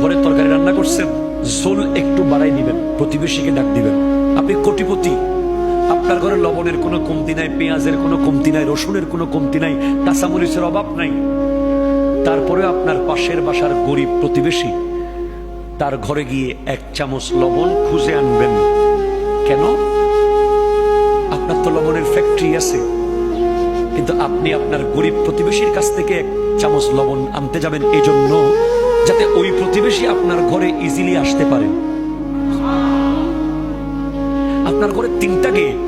ঘরে তরকারি রান্না করছেন, ঝোল একটু বাড়াই দিবেন, প্রতিবেশীকে ডাক দিবেন। আপনি কোটিপতি। আপনার ঘরে লবণের কোনো কমতি নাই, পেঁয়াজের কোনো কমতি নাই, রসুনের কোনো কমতি নাই, কাঁচামরিচের অভাব নাই। তারপরে আপনার পাশের বাসার গরিব প্রতিবেশী, তার ঘরে গিয়ে এক চামচ লবণ খুঁজে আনবেন। কেন? আপনার তো লবণের ফ্যাক্টরি আছে। কিন্তু আপনি আপনার গরিব প্রতিবেশীর কাছ থেকে এক চামচ লবণ আনতে যাবেন এই জন্য যাতে ওই প্রতিবেশী আপনার ঘরে ইজিলি আসতে পারে। আপনার ঘরে তিনটা গেট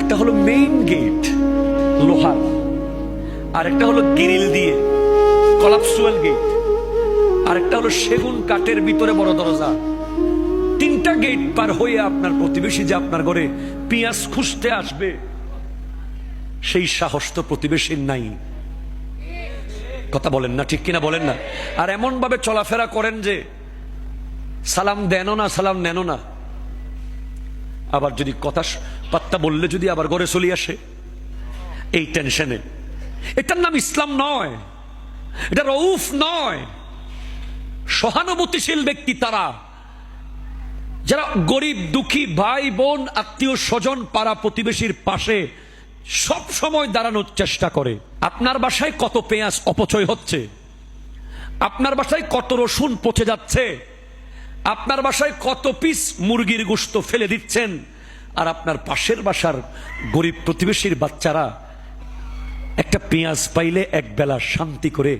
একটা হলো মেইন গেট লোহার। আর একটা হলো গিরিল দিয়ে কলাপসুয়াল গেট আর একটা হলো সেগুন কাঠের ভিতরে বড় দরজা। তিনটা গেট পার হয়ে আপনার প্রতিবেশী যে আপনার ঘরে পেঁয়াজ খুঁজতে আসবে, সেই সাহস তো প্রতিবেশীর নাই। কথা বলেন না, ঠিক কিনা বলেন না? আর এমন ভাবে চলাফেরা করেন যে, সালাম দেনও না, সালাম নেনও না। আবার যদি কথা পাত্তা বললে যদি আবার ঘরে চলে আসে, এই টেনশনে। এটার নাম ইসলাম নয়, এটা রউফ নয়। সহানুভূতিশীল ব্যক্তি তারা, যারা গরিব, দুঃখী, ভাই, বোন, আত্মীয়, স্বজন, পাড়া প্রতিবেশীর পাশে সব সময় দাঁড়ানোর চেষ্টা করে। আপনার বাসায় কত পেঁয়াজ অপচয় হচ্ছে? আপনার বাসায় কত রসুন পচে যাচ্ছে? আপনার বাসায় কত পিস মুরগির গোস্ত ফেলে দিচ্ছেন? আর আপনার পাশের বাসার গরিব প্রতিবেশীর বাচ্চারা একটা পেঁয়াজ পাইলে এক বেলা শান্তি করে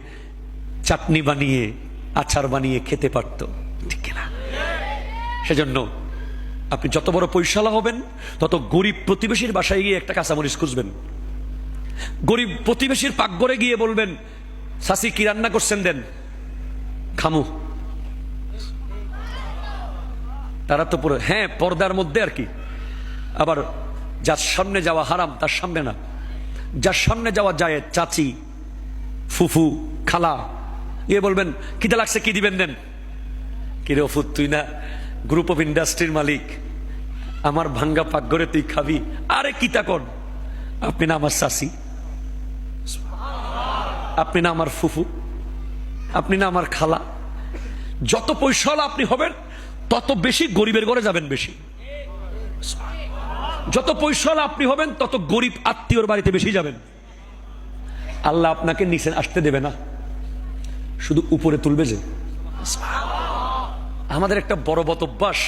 চাটনি বানিয়ে, আচার বানিয়ে খেতে পারত। ঠিক না সেজন্য আপনি যত বড় পয়সালা হবেন, তত গরিব প্রতিবেশীর বাসায় গিয়ে একটা কাঁচামরিচ খুঁজবেন। গরিব প্রতিবেশীর পাকঘরে গিয়ে বলবেন শাসি কি রান্না করছেন দেন? খামু। তারা তো পুরো হ্যাঁ পর্দার মধ্যে আর কি। আবার, যার সামনে যাওয়া হারাম, তার সামনে না। যার সামনে যাওয়া যায়, চাচি, ফুফু, খালা। ইয়ে বলবেন কিটা লাগছে, কি দিবেন দেন? কিরে অফুত তুই না গ্রুপ অফ ইন্ডাস্ট্রির মালিক। আমার ভাঙ্গা পাকঘরে তুই খাবি। আরে কি তা কর? আপনি না আমার শাসি আপনি না আমার ফুফু। আপনি না আমার খালা। যত পয়সাওয়ালা আপনি হবেন, তত বেশি গরিবের ঘরে যাবেন বেশি। যত পয়সাওয়ালা আপনি হবেন, তত গরিব আত্মীয়র বাড়িতে বেশি যাবেন। আল্লাহ আপনাকে নিচে আসতে দেবে না। শুধু উপরে তুলবে যে। আমাদের একটা বড় বত অভ্যাস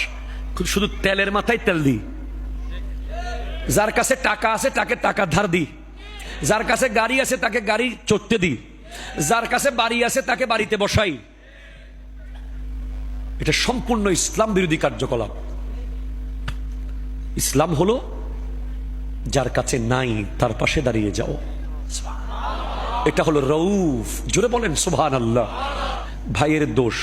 শুধু তেলের মাথায় তেল দিই। যার কাছে টাকা আছে তাকে টাকা ধার দিই। যার কাছে গাড়ি আছে তাকে গাড়ি চড়তে দিই। যার কাছে বাড়ি আছে তাকে বাড়িতে বসাই। এটা সম্পূর্ণ ইসলাম বিরোধী কার্যকলাপ। ইসলাম হলো, যার কাছে নাই তার পাশে দাঁড়িয়ে যাও। এটা হলো রৌফ জোরে বলেন সুবহান আল্লাহ ভাইয়ের দোষ।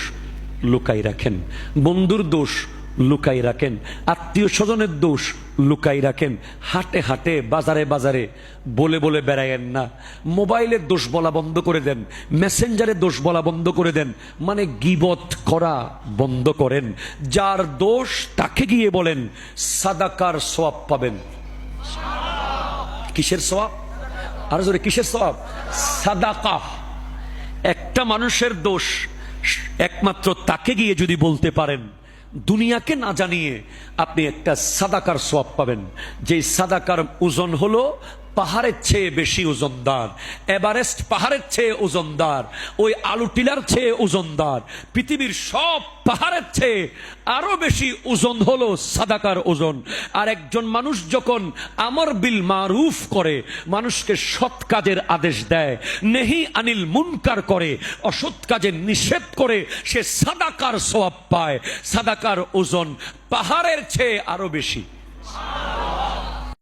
লুকাই রাখেন। বন্ধুর দোষ লুকাই রাখেন। আত্মীয় স্বজনের দোষ লুকাই রাখেন। হাটে হাটে, বাজারে বাজারে বলে বলে বেড়ায়েন না। মোবাইলের দোষ বলা বন্ধ করে দেন। মেসেঞ্জারের দোষ বলা বন্ধ করে দেন। মানে গিবত করা বন্ধ করেন। যার দোষ তাকে গিয়ে বলেন, সাদাকার সোয়াব পাবেন। কিসের সোয়াব আর কিসের সব সাদাকা। একটা মানুষের দোষ একমাত্র তাকে গিয়ে যদি বলতে পারেন, দুনিয়াকে না জানিয়ে আপনি একটা সাদাকার সোয়াব পাবেন। যে সাদাকার ওজন হলো পাহাড়ের চেয়ে বেশি ওজনদার। এভারেস্ট পাহাড়ের চেয়ে ওজনদার। ওই আলু টিলার চেয়ে ওজনদার। পৃথিবীর সব পাহাড়ের চেয়ে আরও বেশি ওজন হলো সাদাকার ওজন। আর একজন মানুষ যখন আমর বিল মারুফ করে, মানুষকে সৎ কাজের আদেশ দেয়, নেহি আনিল মুনকার করে, অসৎ কাজের নিষেধ করে, সে সাদাকার সোয়াব পায়। সাদাকার ওজন পাহাড়ের চেয়ে আরও বেশি।